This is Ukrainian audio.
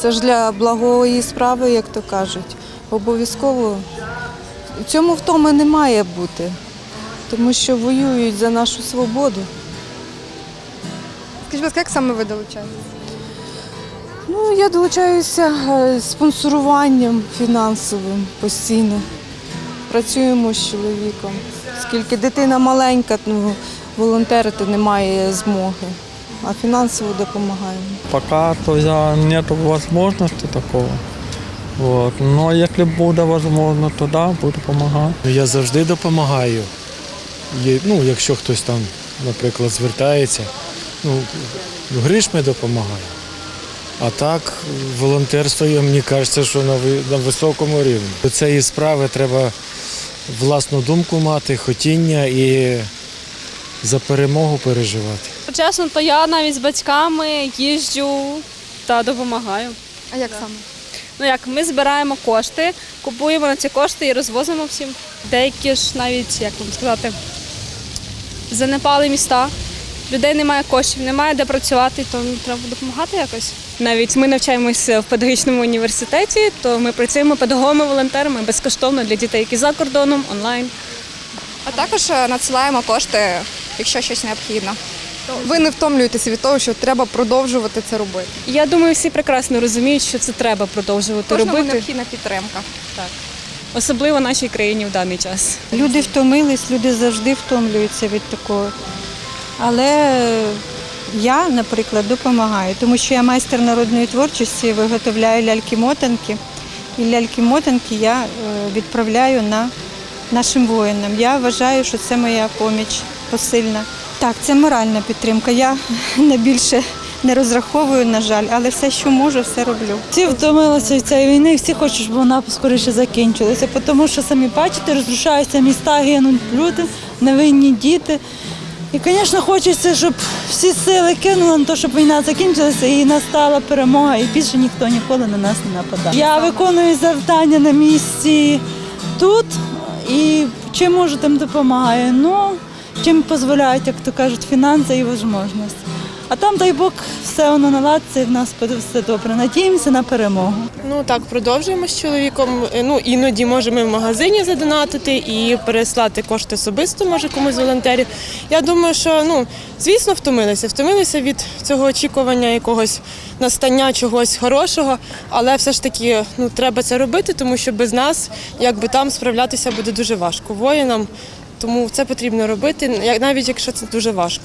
Це ж для благої справи, як то кажуть. Обов'язково. В цьому втоми не має бути, тому що воюють за нашу свободу. Скажіть, будь ласка, як саме ви долучаєтесь? Ну, я долучаюся е, спонсоруванням фінансовим постійно. Працюємо з чоловіком. Оскільки дитина маленька, ну, волонтерити немає змоги, а фінансово допомагаємо. Пока то я, нет возможности такого. Вот. Но если буде возможно, то да, буду помогать. Ну, Я завжди допомагаю. Ну, якщо хтось там, наприклад, звертається, ну, грішми допомагаю. А так, волонтерство, мені кажеться, що на, на високому рівні. До цієї справи треба власну думку мати, хотіння і за перемогу переживати. Чесно, то я навіть з батьками їжджу та допомагаю. А як саме? Ну як ми збираємо кошти, купуємо на ці кошти і розвозимо всім. Деякі ж навіть, як вам сказати, занепали міста. Людей немає коштів, немає де працювати, то треба допомагати якось. Навіть ми навчаємося в педагогічному університеті, то ми працюємо педагогами-волонтерами безкоштовно для дітей, які за кордоном, онлайн. А також е, надсилаємо кошти, якщо щось необхідно. Ви не втомлюєтеся від того, що треба продовжувати це робити. Я думаю, всі прекрасно розуміють, що це треба продовжувати Кожному робити, необхідна підтримка. особливо нашій країні в даний час. Люди втомились, люди завжди втомлюються від такого. Але я, наприклад, допомагаю, тому що я майстер народної творчості, виготовляю ляльки-мотанки. І ляльки-мотанки я е, відправляю на нашим воїнам. Я вважаю, що це моя поміч посильна. Так, це моральна підтримка. Я на більше не розраховую, на жаль, але все, що можу, все роблю. Всі втомилися від цієї війни, всі хочуть, щоб вона скоріше закінчилася, тому що самі бачите, розрушаються міста, гинуть люди, невинні діти. І, звісно, хочеться, щоб всі сили кинули на те, щоб війна закінчилася і настала перемога, і більше ніхто ніколи на нас не нападає. Я виконую завдання на місці тут і чим можу, тим допомагаю. Ну, чим дозволяють, як то кажуть, фінанси і можливості. А там, дай Бог, все воно наладиться і в нас буде все добре. Надіємося на перемогу. Ну так, продовжуємо з чоловіком. Е, Ну іноді можемо в магазині задонатити і переслати кошти особисто, може комусь з волонтерів. Я думаю, що ну звісно втомилися. Втомилися від цього очікування якогось настання чогось хорошого, але все ж таки ну треба це робити, тому що без нас, якби там справлятися буде дуже важко воїнам. Тому це потрібно робити, навіть якщо це дуже важко.